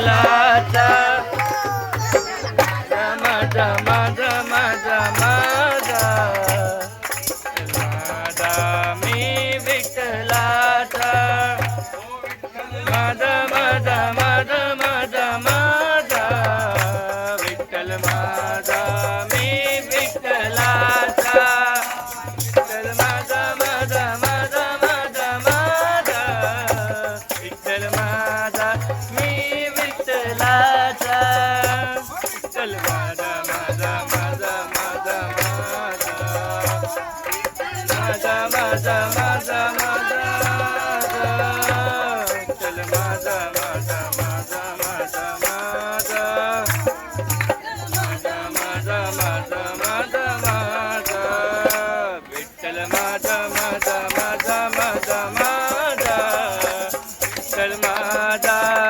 फुलाचा जमा जमा मी विठलाचा मद मद मद मद माझा विठ्ठल माझा. Salmada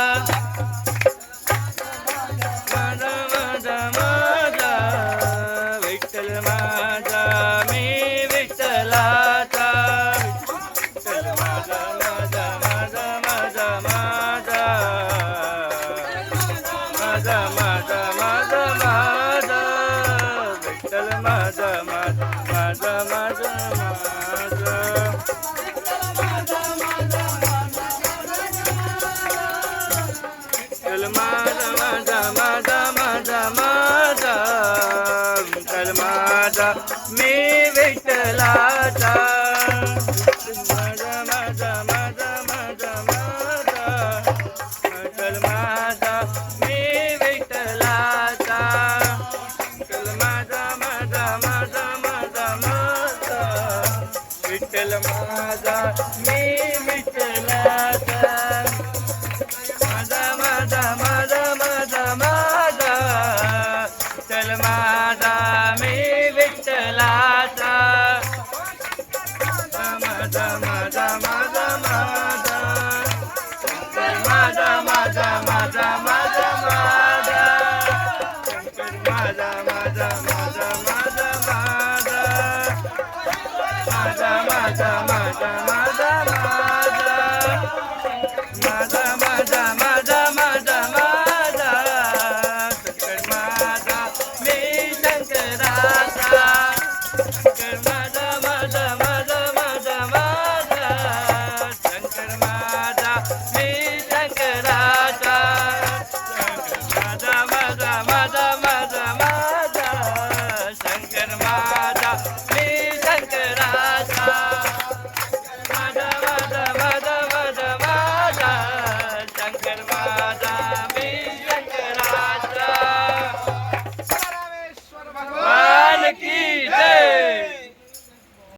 माझा माझा माझा माझा. विठ्ठल माझा माझा माझा माझा माझा. विठ्ठल माझा माझा माझा माझा माझा. विठ्ठल माझा मी विठ्ठलाचा विठ्ठल माझा मी विठ्ठलाचा. माझा माझा माझा माझा माझा. चल माझा मी विठ्ठलाचा. माझा माझा Hey. Radha.